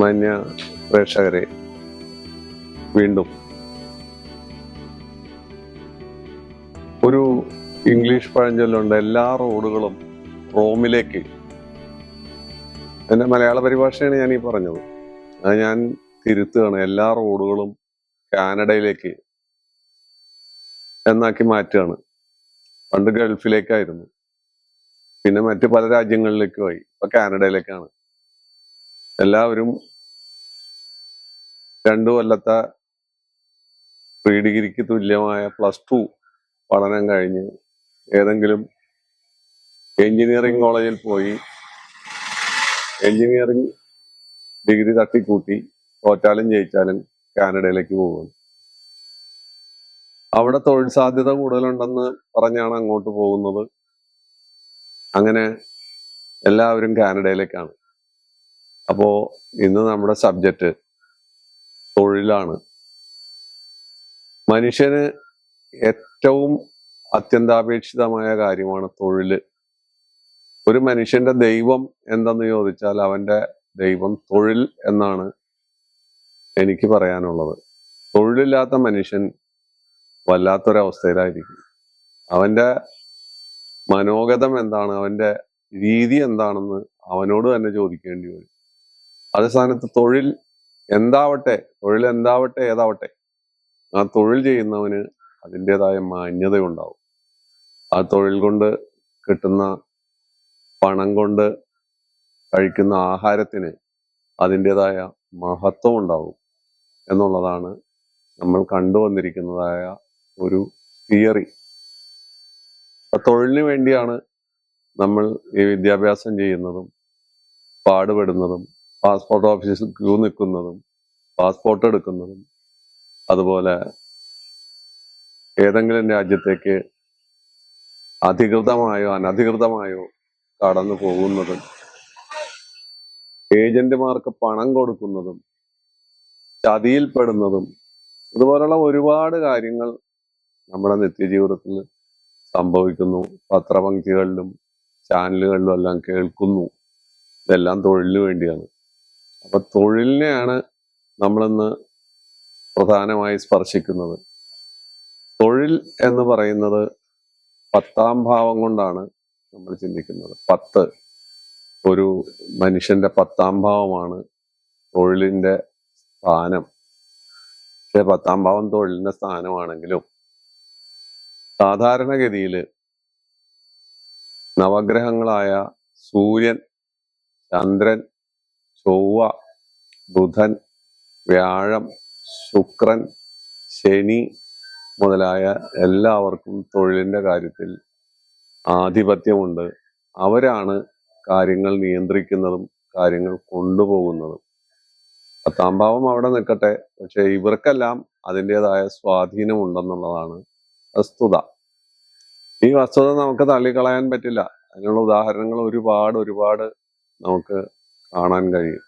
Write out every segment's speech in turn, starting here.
മാന്യ പ്രേക്ഷകരെ വീണ്ടും ഒരു ഇംഗ്ലീഷ് പഴഞ്ചൊല്ലുണ്ട് എല്ലാ റോഡുകളും റോമിലേക്ക്. എന്റെ മലയാള പരിഭാഷയാണ് ഞാൻ ഈ പറഞ്ഞത്. അത് ഞാൻ തിരുത്തുകയാണ് എല്ലാ റോഡുകളും കാനഡയിലേക്ക് എന്നാക്കി മാറ്റുകയാണ്. പണ്ട് ഗൾഫിലേക്കായിരുന്നു. പിന്നെ മറ്റു പല രാജ്യങ്ങളിലേക്കുമായി ഇപ്പൊ കാനഡയിലേക്കാണ്. എല്ലാവരും രണ്ടു കൊല്ലത്തെ പ്രീ ഡിഗ്രിക്ക് തുല്യമായ പ്ലസ് ടു പഠനം കഴിഞ്ഞ് ഏതെങ്കിലും എഞ്ചിനീയറിംഗ് കോളേജിൽ പോയി എഞ്ചിനീയറിംഗ് ഡിഗ്രി തട്ടിക്കൂട്ടി തോറ്റാലും ജയിച്ചാലും കാനഡയിലേക്ക് പോകുന്നു. അവിടെ തൊഴിൽ സാധ്യത കൂടുതലുണ്ടെന്ന് പറഞ്ഞാണ് അങ്ങോട്ട് പോകുന്നത്. അങ്ങനെ എല്ലാവരും കാനഡയിലേക്കാണ്. അപ്പോ ഇന്ന് നമ്മുടെ സബ്ജക്റ്റ് തൊഴിലാണ്. മനുഷ്യന് ഏറ്റവും അത്യന്താപേക്ഷിതമായ കാര്യമാണ് തൊഴിൽ ഒരു മനുഷ്യന്റെ ദൈവം എന്തെന്ന് ചോദിച്ചാൽ അവന്റെ ദൈവം തൊഴിൽ എന്നാണ് എനിക്ക് പറയാനുള്ളത്. തൊഴിലില്ലാത്ത മനുഷ്യൻ വല്ലാത്തൊരവസ്ഥയിലായിരിക്കും. അവന്റെ മനോഗതം എന്താണ്? അവന്റെ രീതി എന്താണെന്ന് അവനോട് തന്നെ ചോദിക്കേണ്ടി വരും. അതേ സ്ഥാനത്ത് തൊഴിൽ എന്താവട്ടെ തൊഴിൽ എന്താവട്ടെ ഏതാവട്ടെ ആ തൊഴിൽ ചെയ്യുന്നവന് അതിന്റെതായ മാന്യതയുണ്ടാവും. ആ തൊഴിൽ കൊണ്ട് കിട്ടുന്ന പണം കൊണ്ട് കഴിക്കുന്ന ആഹാരത്തിന് അതിന്റെതായ മഹത്വം ഉണ്ടാവും എന്നുള്ളതാണ് നമ്മൾ കണ്ടുവന്നിരിക്കുന്നതായ ഒരു തിയറി. ആ തൊഴിലിന് വേണ്ടിയാണ് നമ്മൾ ഈ വിദ്യാഭ്യാസം ചെയ്യുന്നതും പാടുപെടുന്നതും പാസ്പോർട്ട് ഓഫീസിൽ ക്യൂ നിൽക്കുന്നതും പാസ്പോർട്ട് എടുക്കുന്നതും അതുപോലെ ഏതെങ്കിലും രാജ്യത്തേക്ക് അധികൃതമായോ അനധികൃതമായോ കടന്നു പോകുന്നതും ഏജന്റുമാർക്ക് പണം കൊടുക്കുന്നതും ചതിയിൽപ്പെടുന്നതും ഇതുപോലുള്ള ഒരുപാട് കാര്യങ്ങൾ നമ്മുടെ നിത്യജീവിതത്തിൽ സംഭവിക്കുന്നു. പത്രപങ്ക്തികളിലും ചാനലുകളിലും എല്ലാം കേൾക്കുന്നു. ഇതെല്ലാം തൊഴിലിന് വേണ്ടിയാണ്. അപ്പൊ തൊഴിലിനെയാണ് നമ്മളിന്ന് പ്രധാനമായി സ്പർശിക്കുന്നത്. തൊഴിൽ എന്ന് പറയുന്നത് പത്താം ഭാവം കൊണ്ടാണ് നമ്മൾ ചിന്തിക്കുന്നത്. പത്ത് ഒരു മനുഷ്യന്റെ പത്താം ഭാവമാണ് തൊഴിലിന്റെ സ്ഥാനം. പക്ഷെ പത്താം ഭാവം തൊഴിലിന്റെ സ്ഥാനമാണെങ്കിലും സാധാരണഗതിയിൽ നവഗ്രഹങ്ങളായ സൂര്യൻ ചന്ദ്രൻ ചൊവ്വ ബുധൻ വ്യാഴം ശുക്രൻ ശനി മുതലായ എല്ലാവർക്കും തൊഴിലിന്റെ കാര്യത്തിൽ ആധിപത്യമുണ്ട്. അവരാണ് കാര്യങ്ങൾ നിയന്ത്രിക്കുന്നതും കാര്യങ്ങൾ കൊണ്ടുപോകുന്നതും. പത്താം ഭാവം അവിടെ നിൽക്കട്ടെ. പക്ഷെ ഇവർക്കെല്ലാം അതിന്റെതായ സ്വാധീനമുണ്ടെന്നുള്ളതാണ് വസ്തുത. ഈ വസ്തുത നമുക്ക് തള്ളിക്കളയാൻ പറ്റില്ല. അതിനുള്ള ഉദാഹരണങ്ങൾ ഒരുപാട് ഒരുപാട് നമുക്ക് കാണാൻ കഴിയും.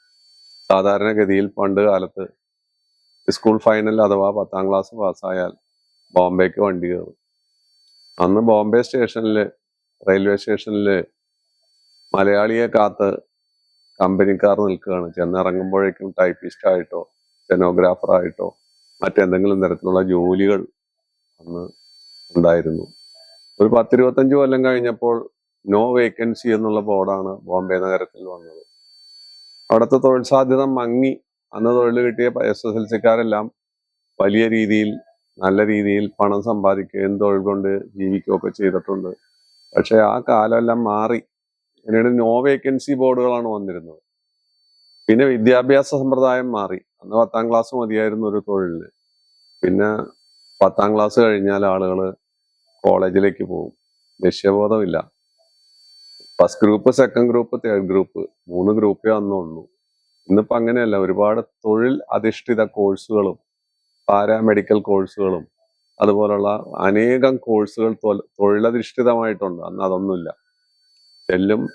സാധാരണഗതിയിൽ പണ്ട് കാലത്ത് സ്കൂൾ ഫൈനൽ അഥവാ പത്താം ക്ലാസ് പാസ്സായാൽ ബോംബെക്ക് വണ്ടി കയറും. അന്ന് ബോംബെ സ്റ്റേഷനിൽ റെയിൽവേ സ്റ്റേഷനിൽ മലയാളിയെ കാത്ത് കമ്പനിക്കാർ നിൽക്കുകയാണ്. ചെന്നിറങ്ങുമ്പോഴേക്കും ടൈപ്പിസ്റ്റ് ആയിട്ടോ സ്റ്റെനോഗ്രാഫർ ആയിട്ടോ മറ്റെന്തെങ്കിലും തരത്തിലുള്ള ജോലികൾ അന്ന് ഉണ്ടായിരുന്നു. ഒരു പത്തിരുപത്തഞ്ച് കൊല്ലം കഴിഞ്ഞപ്പോൾ നോ വേക്കൻസി എന്നുള്ള ബോർഡാണ് ബോംബെ നഗരത്തിൽ വന്നത്. അവിടുത്തെ തൊഴിൽ സാധ്യത മങ്ങി. അന്ന് തൊഴിൽ കിട്ടിയ എസ് എസ് എൽ സിക്കാരെല്ലാം വലിയ രീതിയിൽ നല്ല രീതിയിൽ പണം സമ്പാദിക്കുകയും തൊഴിൽ കൊണ്ട് ജീവിക്കുകയൊക്കെ ചെയ്തിട്ടുണ്ട്. പക്ഷേ ആ കാലമെല്ലാം മാറി. പിന്നീട് നോ വേക്കൻസി ബോർഡുകളാണ് വന്നിരുന്നത്. പിന്നെ വിദ്യാഭ്യാസ സമ്പ്രദായം മാറി. അന്ന് പത്താം ക്ലാസ് മതിയായിരുന്നു ഒരു തൊഴിലിന്. പിന്നെ പത്താം ക്ലാസ് കഴിഞ്ഞാൽ ആളുകൾ കോളേജിലേക്ക് പോകും. ലക്ഷ്യബോധമില്ല. First group second group third group മൂന്ന് ഗ്രൂപ്പേ അന്നുള്ളൂ ഇന്നിപ്പോ അങ്ങനെയല്ല. ഒരുപാട് തൊഴിൽ അധിഷ്ഠിത കോഴ്സുകളും പാരാമെഡിക്കൽ കോഴ്സുകളും അതുപോലുള്ള അനേകം കോഴ്സുകൾ തൊഴിലധിഷ്ഠിതമായിട്ടുണ്ട്. അന്ന് അതൊന്നുമില്ല. ചെല്ലും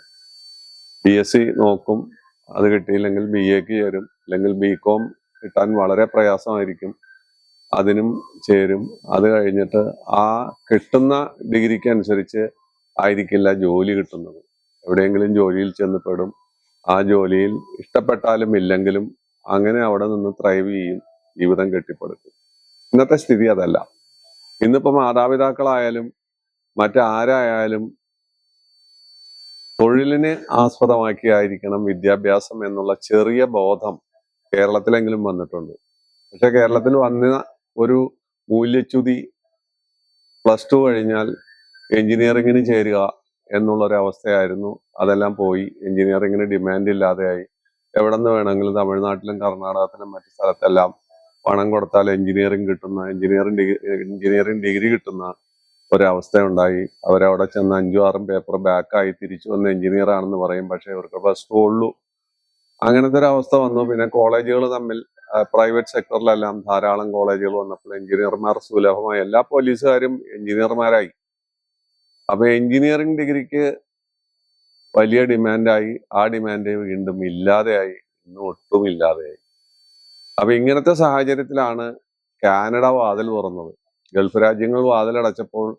ബി എസ് സി നോക്കും. അത് കിട്ടിയില്ലെങ്കിൽ ബി എക്ക് ചേരും. അല്ലെങ്കിൽ ബി കോം കിട്ടാൻ വളരെ പ്രയാസമായിരിക്കും. അതിനും ചേരും. അത് കഴിഞ്ഞിട്ട് ആ കിട്ടുന്ന ഡിഗ്രിക്ക് അനുസരിച്ച് ആയിരിക്കില്ല ജോലി കിട്ടുന്നത്. എവിടെയെങ്കിലും ജോലിയിൽ ചെന്ന് പെടും ആ ജോലിയിൽ ഇഷ്ടപ്പെട്ടാലും ഇല്ലെങ്കിലും അങ്ങനെ അവിടെ നിന്ന് ത്രൈവ് ചെയ്യും ജീവിതം കെട്ടിപ്പടുക്കും. ഇന്നത്തെ സ്ഥിതി അതല്ല. ഇന്നിപ്പോ മാതാപിതാക്കളായാലും മറ്റാരായാലും തൊഴിലിനെ ആസ്പദമാക്കിയായിരിക്കണം വിദ്യാഭ്യാസം എന്നുള്ള ചെറിയ ബോധം കേരളത്തിലെങ്കിലും വന്നിട്ടുണ്ട്. പക്ഷെ കേരളത്തിൽ വന്ന ഒരു മൂല്യച്യുതി പ്ലസ് ടു കഴിഞ്ഞാൽ എഞ്ചിനീയറിങ്ങിന് ചേരുക എന്നുള്ളൊരവസ്ഥയായിരുന്നു. അതെല്ലാം പോയി. എഞ്ചിനീയറിങ്ങിന് ഡിമാൻഡ് ഇല്ലാതെയായി. എവിടെ നിന്ന് വേണമെങ്കിലും തമിഴ്നാട്ടിലും കർണാടകത്തിലും മറ്റു സ്ഥലത്തെല്ലാം പണം കൊടുത്താൽ എഞ്ചിനീയറിംഗ് കിട്ടുന്ന എഞ്ചിനീയറിംഗ് ഡിഗ്രി എഞ്ചിനീയറിംഗ് ഡിഗ്രി കിട്ടുന്ന ഒരവസ്ഥ ഉണ്ടായി അവരവിടെ ചെന്ന് അഞ്ചും ആറും പേപ്പർ ബാക്കായി തിരിച്ചു വന്ന് എഞ്ചിനീയർ ആണെന്ന് പറയും. പക്ഷെ ഇവർക്ക് പ്ലസ് ടു അങ്ങനത്തെ ഒരു അവസ്ഥ വന്നു. പിന്നെ കോളേജുകൾ തമ്മിൽ പ്രൈവറ്റ് സെക്ടറിലെല്ലാം ധാരാളം കോളേജുകൾ വന്നപ്പോൾ എഞ്ചിനീയർമാർ സുലഭമായി എല്ലാ പോലീസുകാരും എഞ്ചിനീയർമാരായി. അപ്പൊ എഞ്ചിനീയറിംഗ് ഡിഗ്രിക്ക് വലിയ ഡിമാൻഡായി. ആ ഡിമാൻഡ് വീണ്ടും ഇല്ലാതെയായി. ഇന്ന് ഒട്ടും ഇല്ലാതെയായി. അപ്പൊ ഇങ്ങനത്തെ സാഹചര്യത്തിലാണ് കാനഡ വാതിൽ തുറന്നത്. ഗൾഫ് രാജ്യങ്ങൾ വാതിലടച്ചപ്പോൾ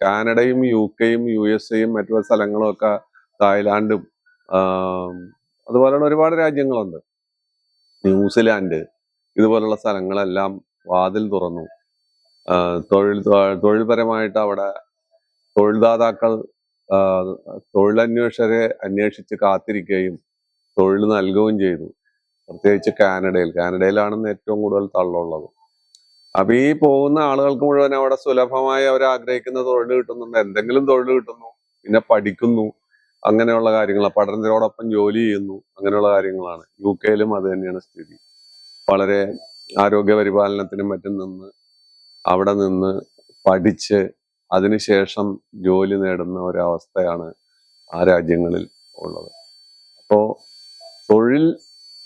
കാനഡയും യു കെയും യു എസ് എയും മറ്റു സ്ഥലങ്ങളും ഒക്കെ തായ്ലാന്റും ആം, അതുപോലെയുള്ള ഒരുപാട് രാജ്യങ്ങളുണ്ട്. ന്യൂസിലാൻഡ് ഇതുപോലുള്ള സ്ഥലങ്ങളെല്ലാം വാതിൽ തുറന്നു. തൊഴിൽ തൊഴിൽപരമായിട്ട് അവിടെ തൊഴിൽദാതാക്കൾ തൊഴിലന്വേഷകരെ അന്വേഷിച്ച് കാത്തിരിക്കുകയും തൊഴിൽ നൽകുകയും ചെയ്തു. പ്രത്യേകിച്ച് കാനഡയിൽ. കാനഡയിലാണെന്ന് ഏറ്റവും കൂടുതൽ തള്ളുള്ളത്. അപ്പൊ ഈ പോകുന്ന ആളുകൾക്ക് മുഴുവൻ അവിടെ സുലഭമായി അവർ ആഗ്രഹിക്കുന്ന തൊഴിൽ കിട്ടുന്നുണ്ട്. എന്തെങ്കിലും തൊഴിൽ കിട്ടുന്നു. പിന്നെ പഠിക്കുന്നു. അങ്ങനെയുള്ള കാര്യങ്ങൾ. പഠനത്തിനോടൊപ്പം ജോലി ചെയ്യുന്നു. അങ്ങനെയുള്ള കാര്യങ്ങളാണ്. യു കെയിലും അത് തന്നെയാണ് സ്ഥിതി. വളരെ ആരോഗ്യ പരിപാലനത്തിനും മറ്റും നിന്ന് അവിടെ നിന്ന് പഠിച്ച് അതിനുശേഷം ജോലി നേടുന്ന ഒരവസ്ഥയാണ് ആ രാജ്യങ്ങളിൽ ഉള്ളത്. അപ്പോൾ തൊഴിൽ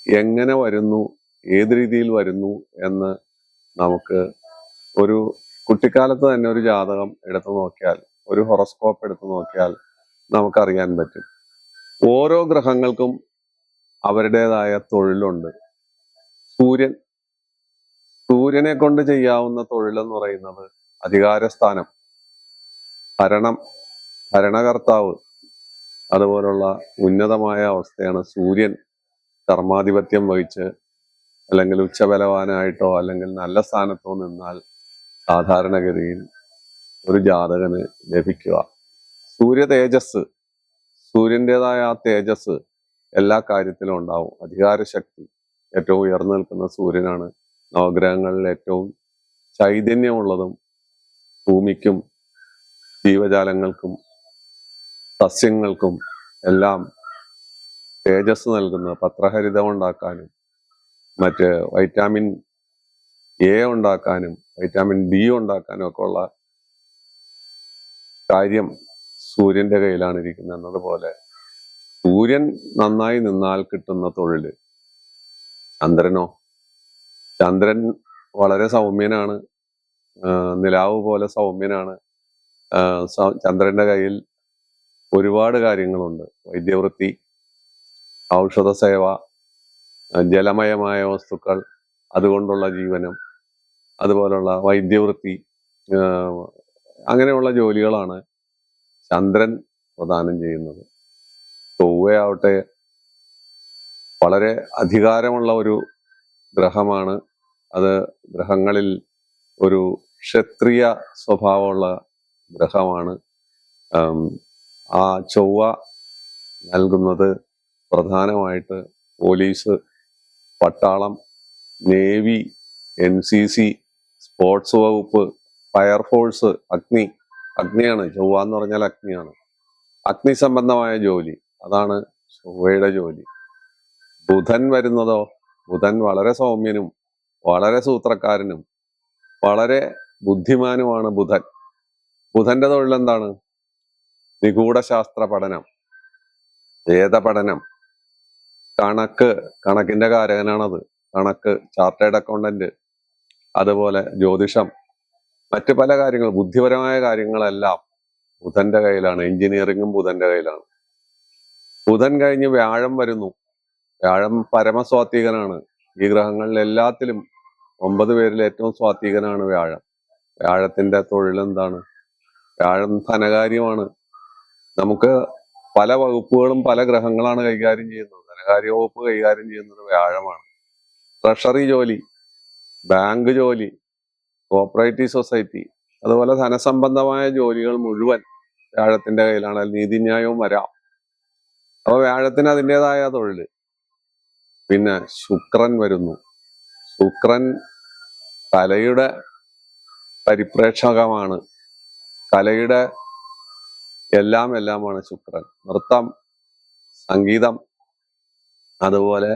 എങ്ങനെ വരുന്നു ഏത് രീതിയിൽ വരുന്നു എന്ന് നമുക്ക് ഒരു കുട്ടിക്കാലത്ത് തന്നെ ഒരു ജാതകം എടുത്തു നോക്കിയാൽ ഒരു ഹൊറോസ്കോപ്പ് എടുത്തു നോക്കിയാൽ നമുക്കറിയാൻ പറ്റും. ഓരോ ഗ്രഹങ്ങൾക്കും അവരുടേതായ തൊഴിലുണ്ട്. സൂര്യൻ സൂര്യനെ കൊണ്ട് ചെയ്യാവുന്ന തൊഴിലെന്ന് പറയുന്നത് അധികാരസ്ഥാനം. ഭരണം ഭരണകർത്താവ് അതുപോലുള്ള ഉന്നതമായ അവസ്ഥയാണ് സൂര്യൻ ധർമാധിപത്യം വഹിച്ച് അല്ലെങ്കിൽ ഉച്ചബലവാനായിട്ടോ അല്ലെങ്കിൽ നല്ല സ്ഥാനത്തോ നിന്നാൽ സാധാരണഗതിയിൽ ഒരു ജാതകന് ലഭിക്കുക. സൂര്യ തേജസ് സൂര്യന്റെതായ ആ തേജസ് എല്ലാ കാര്യത്തിലും ഉണ്ടാവും. അധികാരശക്തി ഏറ്റവും ഉയർന്നു നിൽക്കുന്ന സൂര്യനാണ്. നവഗ്രഹങ്ങളിൽ ഏറ്റവും ചൈതന്യമുള്ളതും ഭൂമിക്കും ജീവജാലങ്ങൾക്കും സസ്യങ്ങൾക്കും എല്ലാം തേജസ് നൽകുന്ന പത്രഹരിതം ഉണ്ടാക്കാനും മറ്റ് വൈറ്റാമിൻ എ ഉണ്ടാക്കാനും വൈറ്റാമിൻ ഡി ഉണ്ടാക്കാനും ഒക്കെ ഉള്ള കാര്യം സൂര്യന്റെ കയ്യിലാണ് ഇരിക്കുന്നത് എന്നതുപോലെ സൂര്യൻ നന്നായി നിന്നാൽ കിട്ടുന്ന തൊഴിൽ ചന്ദ്രനോ? ചന്ദ്രൻ വളരെ സൗമ്യനാണ്. നിലാവ് പോലെ സൗമ്യനാണ്. ചന്ദ്രന്റെ കയ്യിൽ ഒരുപാട് കാര്യങ്ങളുണ്ട്. വൈദ്യവൃത്തി ഔഷധ സേവ ജലമയമായ വസ്തുക്കൾ അതുകൊണ്ടുള്ള ജീവനം അതുപോലുള്ള വൈദ്യവൃത്തി അങ്ങനെയുള്ള ജോലികളാണ് ചന്ദ്രൻ പ്രദാനം ചെയ്യുന്നത്. ചൊവ്വയാവട്ടെ വളരെ അധികാരമുള്ള ഒരു ഗ്രഹമാണ്. അത് ഗ്രഹങ്ങളിൽ ഒരു ക്ഷത്രിയ സ്വഭാവമുള്ള ഗ്രഹമാണ്. ആ ചൊവ്വ നൽകുന്നത് പ്രധാനമായിട്ട് പോലീസ് പട്ടാളം navy N C C sports വകുപ്പ് ഫയർഫോഴ്സ് അഗ്നി. അഗ്നിയാണ് ചൊവ്വ എന്ന് പറഞ്ഞാൽ അഗ്നിയാണ്. അഗ്നി സംബന്ധമായ ജോലി അതാണ് ചൊവ്വയുടെ ജോലി. ബുധൻ വരുന്നതോ ബുധൻ വളരെ സൗമ്യനും വളരെ സൂത്രക്കാരനും വളരെ ബുദ്ധിമാനുമാണ് ബുധൻ. ബുധന്റെ തൊഴിൽ എന്താണ് നിഗൂഢശാസ്ത്ര പഠനം വേദ പഠനം കണക്ക് കണക്കിന്റെ കാരകനാണത്. കണക്ക് ചാർട്ടേഡ് അക്കൗണ്ടന്റ് അതുപോലെ ജ്യോതിഷം മറ്റ് പല കാര്യങ്ങൾ ബുദ്ധിപരമായ കാര്യങ്ങളെല്ലാം ബുധന്റെ കയ്യിലാണ്. എഞ്ചിനീയറിംഗും ബുധന്റെ കയ്യിലാണ്. ബുധൻ കഴിഞ്ഞ് വ്യാഴം വരുന്നു. വ്യാഴം പരമസ്വാത്വികനാണ്. ഈ ഗ്രഹങ്ങളിൽ എല്ലാത്തിലും ഒമ്പത് പേരിൽ ഏറ്റവും സ്വാത്വികനാണ് വ്യാഴം. വ്യാഴത്തിന്റെ തൊഴിൽ എന്താണ് വ്യാഴം ധനകാര്യമാണ്. നമുക്ക് പല വകുപ്പുകളും പല ഗ്രഹങ്ങളാണ് കൈകാര്യം ചെയ്യുന്നത്. ധനകാര്യ വകുപ്പ് കൈകാര്യം ചെയ്യുന്നത് വ്യാഴമാണ്. ട്രഷറി ജോലി ബാങ്ക് ജോലി കോപ്പറേറ്റീവ് സൊസൈറ്റി അതുപോലെ ധനസംബന്ധമായ ജോലികൾ മുഴുവൻ വ്യാഴത്തിന്റെ കയ്യിലാണ്. നീതിന്യായവും വരാം. അപ്പൊ വ്യാഴത്തിന് അതിന്റെതായ തൊഴിൽ പിന്നെ ശുക്രൻ വരുന്നു. ശുക്രൻ കലയുടെ പരിപ്രേക്ഷകമാണ്. കലയുടെ എല്ലാം എല്ലാമാണ് ശുക്രൻ. നൃത്തം സംഗീതം അതുപോലെ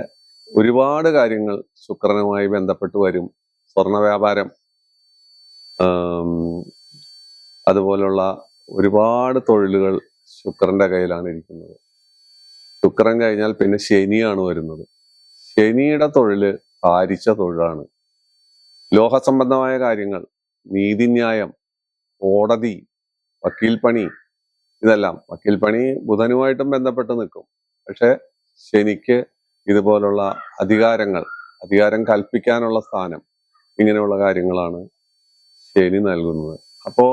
ഒരുപാട് കാര്യങ്ങൾ ശുക്രനുമായി ബന്ധപ്പെട്ട് വരും. സ്വർണ വ്യാപാരം അതുപോലുള്ള ഒരുപാട് തൊഴിലുകൾ ശുക്രന്റെ കയ്യിലാണ് ഇരിക്കുന്നത്. ശുക്രൻ കഴിഞ്ഞാൽ പിന്നെ ശനിയാണ് വരുന്നത്. ശനിയുടെ തൊഴിൽ ഭാരിച്ച തൊഴിലാണ്. ലോഹസംബന്ധമായ കാര്യങ്ങൾ നീതിന്യായം കോടതി വക്കീൽ പണി ഇതെല്ലാം. വക്കീൽ പണി ബുധനുമായിട്ടും ബന്ധപ്പെട്ട് നിൽക്കും. പക്ഷെ ശനിക്ക് ഇതുപോലുള്ള അധികാരങ്ങൾ അധികാരം കൽപ്പിക്കാനുള്ള സ്ഥാനം ഇങ്ങനെയുള്ള കാര്യങ്ങളാണ് ശനി നൽകുന്നത്. അപ്പോൾ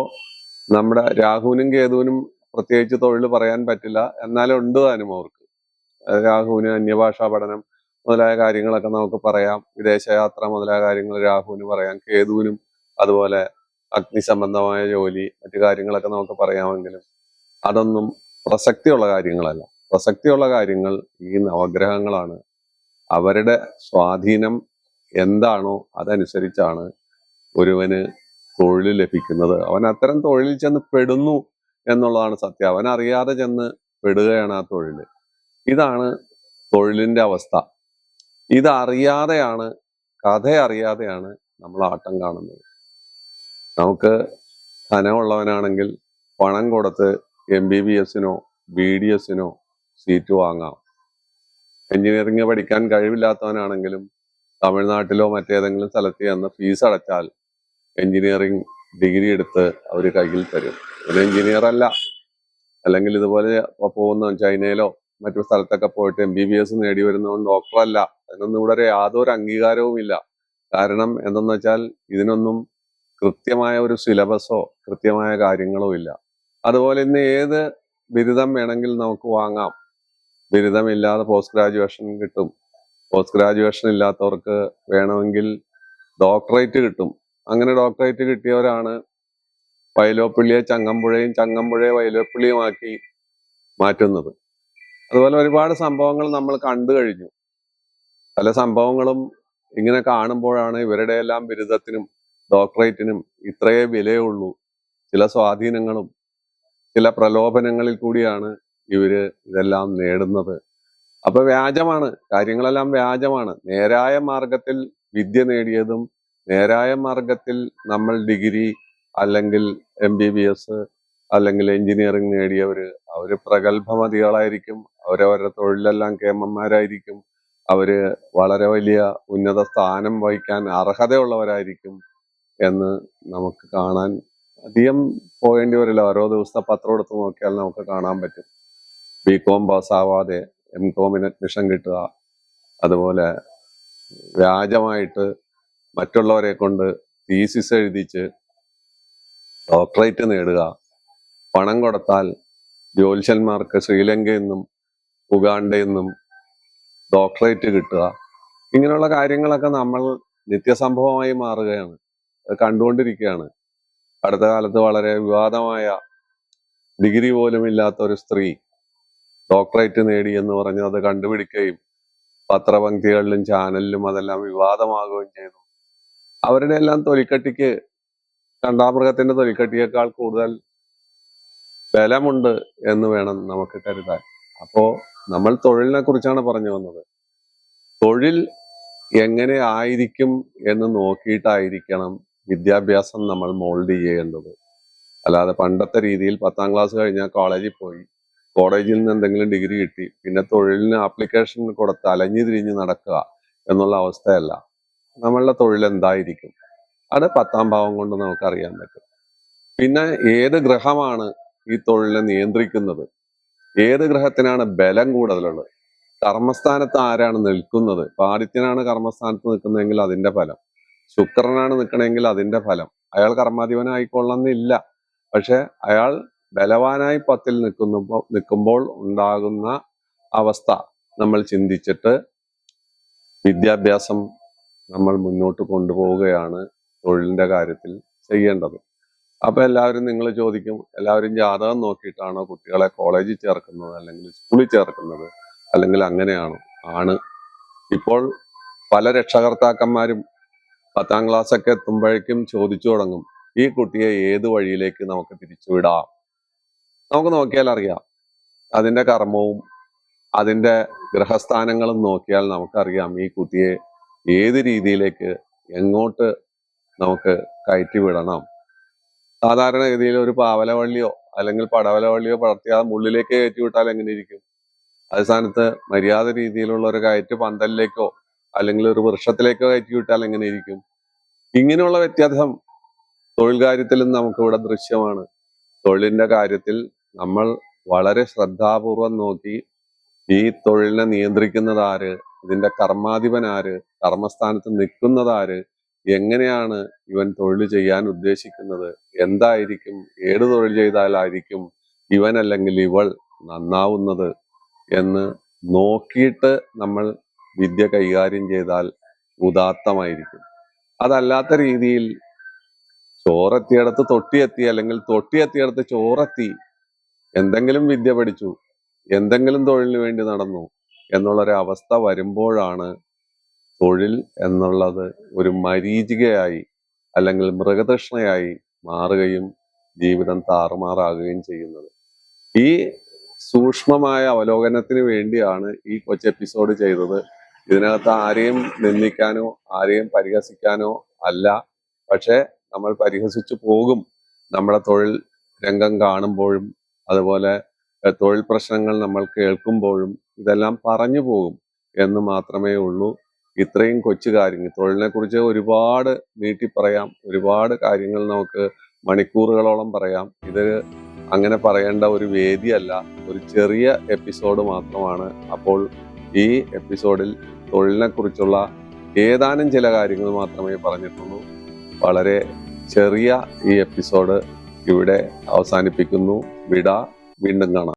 നമ്മുടെ രാഹുവിനും കേതുവിനും പ്രത്യേകിച്ച് തൊഴിൽ പറയാൻ പറ്റില്ല. എന്നാലും ഉണ്ട് താനും അവർക്ക്. രാഹുവിന് അന്യഭാഷാ പഠനം മുതലായ കാര്യങ്ങളൊക്കെ നമുക്ക് പറയാം. വിദേശയാത്ര മുതലായ കാര്യങ്ങൾ രാഹുവിന് പറയാം. കേതുവിനും അതുപോലെ അഗ്നി സംബന്ധമായ ജോലി മറ്റു കാര്യങ്ങളൊക്കെ നമുക്ക് പറയാമെങ്കിലും അതൊന്നും പ്രസക്തിയുള്ള കാര്യങ്ങളല്ല. പ്രസക്തിയുള്ള കാര്യങ്ങൾ ഈ നവഗ്രഹങ്ങളാണ്. അവരുടെ സ്വാധീനം എന്താണോ അതനുസരിച്ചാണ് ഒരുവന് തൊഴിൽ ലഭിക്കുന്നത്. അവൻ അത്തരം തൊഴിൽ ചെന്ന് പെടുന്നു എന്നുള്ളതാണ് സത്യം. അവൻ അറിയാതെ ചെന്ന് പെടുകയാണ് ആ തൊഴിൽ ഇതാണ് തൊഴിലിന്റെ അവസ്ഥ. ഇതറിയാതെയാണ് കഥ അറിയാതെയാണ് നമ്മൾ ആട്ടം കാണുന്നത്. നമുക്ക് ധനമുള്ളവനാണെങ്കിൽ പണം കൊടുത്ത് എം ബി ബി എസിനോ ബി ഡി എസിനോ സീറ്റ് വാങ്ങാം. എഞ്ചിനീയറിംഗ് പഠിക്കാൻ കഴിവില്ലാത്തവനാണെങ്കിലും തമിഴ്നാട്ടിലോ മറ്റേതെങ്കിലും സ്ഥലത്ത് ചെന്ന് ഫീസ് അടച്ചാൽ എഞ്ചിനീയറിംഗ് ഡിഗ്രി എടുത്ത് അവർ കയ്യിൽ തരും. ഒരു എഞ്ചിനീയർ അല്ല. അല്ലെങ്കിൽ ഇതുപോലെ പോകുന്ന ചൈനയിലോ മറ്റു സ്ഥലത്തൊക്കെ പോയിട്ട് എം ബി ബി എസ് നേടി വരുന്നവൻ ഡോക്ടറല്ല അതിനൊന്നും ഇവിടെ യാതൊരു അംഗീകാരവും ഇല്ല കാരണം എന്തെന്ന് വെച്ചാൽ ഇതിനൊന്നും കൃത്യമായ ഒരു സിലബസോ കൃത്യമായ കാര്യങ്ങളോ ഇല്ല. അതുപോലെ ഇന്ന് ഏത് ബിരുദം വേണമെങ്കിൽ നമുക്ക് വാങ്ങാം. ബിരുദമില്ലാതെ പോസ്റ്റ് ഗ്രാജുവേഷൻ കിട്ടും. പോസ്റ്റ് ഗ്രാജുവേഷൻ ഇല്ലാത്തവർക്ക് വേണമെങ്കിൽ ഡോക്ടറേറ്റ് കിട്ടും. അങ്ങനെ ഡോക്ടറേറ്റ് കിട്ടിയവരാണ് വയലോപ്പിള്ളിയെ ചങ്ങമ്പുഴയും ചങ്ങമ്പുഴയെ വയലോപ്പിള്ളിയുമാക്കി മാറ്റുന്നത്. അതുപോലെ ഒരുപാട് സംഭവങ്ങൾ നമ്മൾ കണ്ടു കഴിഞ്ഞു. പല സംഭവങ്ങളും ഇങ്ങനെ കാണുമ്പോഴാണ് ഇവരുടെ എല്ലാം ബിരുദത്തിനും ഡോക്ടറേറ്റിനും ഇത്രയേ വിലയുള്ളൂ. ചില സ്വാധീനങ്ങളും ചില പ്രലോഭനങ്ങളിൽ കൂടിയാണ് ഇവർ ഇതെല്ലാം നേടുന്നത്. അപ്പൊ വ്യാജമാണ്. കാര്യങ്ങളെല്ലാം വ്യാജമാണ്. നേരായ മാർഗത്തിൽ വിദ്യ നേടിയതും നേരായ മാർഗത്തിൽ നമ്മൾ ഡിഗ്രി അല്ലെങ്കിൽ എം ബി ബി എസ് അല്ലെങ്കിൽ എഞ്ചിനീയറിംഗ് നേടിയവര് അവർ പ്രഗത്ഭമതികളായിരിക്കും. അവരവരുടെ തൊഴിലെല്ലാം കേമന്മാരായിരിക്കും. അവർ വളരെ വലിയ ഉന്നത സ്ഥാനം വഹിക്കാൻ അർഹതയുള്ളവരായിരിക്കും. എന്ന് നമുക്ക് കാണാൻ അധികം പോകേണ്ടി വരില്ല. ഓരോ ദിവസത്തെ പത്രം എടുത്ത് നോക്കിയാൽ നമുക്ക് കാണാൻ പറ്റും. ബി കോം പാസ്സാവാതെ എം കോമിന് അഡ്മിഷൻ കിട്ടുക. അതുപോലെ വ്യാജമായിട്ട് മറ്റുള്ളവരെ കൊണ്ട് തീസിസ് എഴുതിച്ച് ഡോക്ടറേറ്റ് നേടുക. പണം കൊടുത്താൽ ജ്യോത്സ്യന്മാർക്ക് ശ്രീലങ്കയിൽ നിന്നും ഉഗാണ്ടയിൽ നിന്നും ഡോക്ടറേറ്റ് കിട്ടുക. ഇങ്ങനെയുള്ള കാര്യങ്ങളൊക്കെ നമ്മൾ നിത്യസംഭവമായി മാറുകയാണ്. കണ്ടുകൊണ്ടിരിക്കുകയാണ്. അടുത്ത കാലത്ത് വളരെ വിവാദമായ ഡിഗ്രി പോലും ഇല്ലാത്ത ഒരു സ്ത്രീ ഡോക്ടറേറ്റ് നേടി എന്ന് പറഞ്ഞ് അത് കണ്ടുപിടിക്കുകയും പത്രപംക്തികളിലും ചാനലിലും അതെല്ലാം വിവാദമാകുകയും ചെയ്തു. അവരുടെ എല്ലാം തൊലിക്കട്ടിക്ക് കണ്ടാമൃഗത്തിന്റെ തൊലിക്കട്ടിയേക്കാൾ കൂടുതൽ ബലമുണ്ട് എന്ന് വേണം നമുക്ക് കരുതാൻ. അപ്പോ നമ്മൾ തൊഴിലിനെ കുറിച്ചാണ് പറഞ്ഞു വന്നത്. തൊഴിൽ എങ്ങനെ ആയിരിക്കും എന്ന് നോക്കിയിട്ടായിരിക്കണം വിദ്യാഭ്യാസം നമ്മൾ മോൾഡ് ചെയ്യേണ്ടത്. അല്ലാതെ പണ്ടത്തെ രീതിയിൽ പത്താം ക്ലാസ് കഴിഞ്ഞാൽ കോളേജിൽ പോയി കോളേജിൽ നിന്ന് എന്തെങ്കിലും ഡിഗ്രി കിട്ടി പിന്നെ തൊഴിലിന് ആപ്ലിക്കേഷൻ കൊടുത്ത് അലഞ്ഞു തിരിഞ്ഞ് നടക്കുക എന്നുള്ള അവസ്ഥയല്ല. നമ്മളുടെ തൊഴിൽ എന്തായിരിക്കും? അത് പത്താം ഭാവം കൊണ്ട് നമുക്ക് അറിയാൻ പറ്റും. പിന്നെ ഏത് ഗ്രഹമാണ് ഈ തൊഴിലിനെ നിയന്ത്രിക്കുന്നത്? ഏത് ഗ്രഹത്തിനാണ് ബലം കൂടുതലുള്ളത്? കർമ്മസ്ഥാനത്ത് ആരാണ് നിൽക്കുന്നത്? ഇപ്പൊ ആദിത്യനാണ് കർമ്മസ്ഥാനത്ത് നിൽക്കുന്നതെങ്കിൽ അതിന്റെ ഫലം. ശുക്രനാണ് നിൽക്കണമെങ്കിൽ അതിന്റെ ഫലം. അയാൾ കർമാധിപനായിക്കൊള്ളണമെന്നില്ല. പക്ഷെ അയാൾ ബലവാനായി പത്തിൽ നിൽക്കുമ്പോൾ നിൽക്കുമ്പോൾ ഉണ്ടാകുന്ന അവസ്ഥ നമ്മൾ ചിന്തിച്ചിട്ട് വിദ്യാഭ്യാസം നമ്മൾ മുന്നോട്ട് കൊണ്ടുപോവുകയാണ് തൊഴിലിന്റെ കാര്യത്തിൽ ചെയ്യേണ്ടത്. അപ്പൊ എല്ലാവരും നിങ്ങൾ ചോദിക്കും എല്ലാവരും ജാതകം നോക്കിയിട്ടാണോ കുട്ടികളെ കോളേജിൽ ചേർക്കുന്നത് അല്ലെങ്കിൽ സ്കൂളിൽ ചേർക്കുന്നത്? അല്ലെങ്കിൽ അങ്ങനെയാണോ? ആണ്. ഇപ്പോൾ പല രക്ഷകർത്താക്കന്മാരും പത്താം ക്ലാസ് ഒക്കെ എത്തുമ്പോഴേക്കും ചോദിച്ചു തുടങ്ങും ഈ കുട്ടിയെ ഏത് വഴിയിലേക്ക് നമുക്ക് തിരിച്ചുവിടാം നമുക്ക് നോക്കിയാൽ അറിയാം. അതിന്റെ കർമ്മവും അതിന്റെ ഗ്രഹസ്ഥാനങ്ങളും നോക്കിയാൽ നമുക്കറിയാം ഈ കുട്ടിയെ ഏത് രീതിയിലേക്ക് എങ്ങോട്ട് നമുക്ക് കയറ്റി വിടണം. സാധാരണഗതിയിൽ ഒരു പാവലവള്ളിയോ അല്ലെങ്കിൽ പടവലവള്ളിയോ പടർത്തിയാൽ മുള്ളിലേക്ക് കയറ്റി വിട്ടാൽ എങ്ങനെ ഇരിക്കും? സ്ഥാനത്ത് മര്യാദ രീതിയിലുള്ള ഒരു കയറ്റ് പന്തലിലേക്കോ അല്ലെങ്കിൽ ഒരു വൃക്ഷത്തിലേക്കോ കയറ്റി വിട്ടാൽ എങ്ങനെ ഇരിക്കും? ഇങ്ങനെയുള്ള വ്യത്യാസം തൊഴിൽ കാര്യത്തിലും നമുക്ക് ഇവിടെ ദൃശ്യമാണ്. തൊഴിലിന്റെ കാര്യത്തിൽ നമ്മൾ വളരെ ശ്രദ്ധാപൂർവം നോക്കി ഈ തൊഴിലിനെ നിയന്ത്രിക്കുന്നത് ആര്? ഇതിന്റെ കർമാധിപൻ ആര്? കർമ്മസ്ഥാനത്ത് നിൽക്കുന്നത് ആര്? എങ്ങനെയാണ് ഇവൻ തൊഴിൽ ചെയ്യാൻ ഉദ്ദേശിക്കുന്നത്? എന്തായിരിക്കും? ഏത് തൊഴിൽ ചെയ്താലായിരിക്കും ഇവൻ അല്ലെങ്കിൽ ഇവൾ നന്നാവുന്നത് എന്ന് നോക്കിയിട്ട് നമ്മൾ വിദ്യ കൈകാര്യം ചെയ്താൽ ഉദാത്തമായിരിക്കും. അതല്ലാത്ത രീതിയിൽ ചോറെത്തിയിടത്ത് തൊട്ടിയെത്തി അല്ലെങ്കിൽ തൊട്ടിയെത്തിയിടത്ത് ചോറെത്തി എന്തെങ്കിലും വിദ്യ പഠിച്ചു എന്തെങ്കിലും തൊഴിലിന് വേണ്ടി നടന്നു എന്നുള്ളൊരു അവസ്ഥ വരുമ്പോഴാണ് തൊഴിൽ എന്നുള്ളത് ഒരു മരീചികയായി അല്ലെങ്കിൽ മൃഗതൃഷ്ണയായി മാറുകയും ജീവിതം താറുമാറാകുകയും ചെയ്യുന്നത്. ഈ സൂക്ഷ്മമായ അവലോകനത്തിന് വേണ്ടിയാണ് ഈ കൊച്ചു എപ്പിസോഡ് ചെയ്തത്. ഇതിനകത്ത് ആരെയും നിന്ദിക്കാനോ ആരെയും പരിഹസിക്കാനോ അല്ല. പക്ഷേ നമ്മൾ പരിഹസിച്ചു പോകും. നമ്മുടെ തൊഴിൽ രംഗം കാണുമ്പോഴും അതുപോലെ തൊഴിൽ പ്രശ്നങ്ങൾ നമ്മൾ കേൾക്കുമ്പോഴും ഇതെല്ലാം പറഞ്ഞു പോകും എന്ന് മാത്രമേ ഉള്ളൂ. ഇത്രയും കൊച്ചു കാര്യങ്ങൾ. തൊഴിലിനെ കുറിച്ച് ഒരുപാട് നീട്ടി പറയാം. ഒരുപാട് കാര്യങ്ങൾ നമുക്ക് മണിക്കൂറുകളോളം പറയാം. ഇത് അങ്ങനെ പറയേണ്ട ഒരു വേദിയല്ല. ഒരു ചെറിയ എപ്പിസോഡ് മാത്രമാണ്. അപ്പോൾ ഈ എപ്പിസോഡിൽ തൊഴിലിനെ കുറിച്ചുള്ള ഏതാനും ചില കാര്യങ്ങൾ മാത്രമേ പറഞ്ഞിട്ടുള്ളൂ. വളരെ ചെറിയ ഈ എപ്പിസോഡ് ഇവിടെ അവസാനിപ്പിക്കുന്നു. വിട വീണ്ടും കാണാം.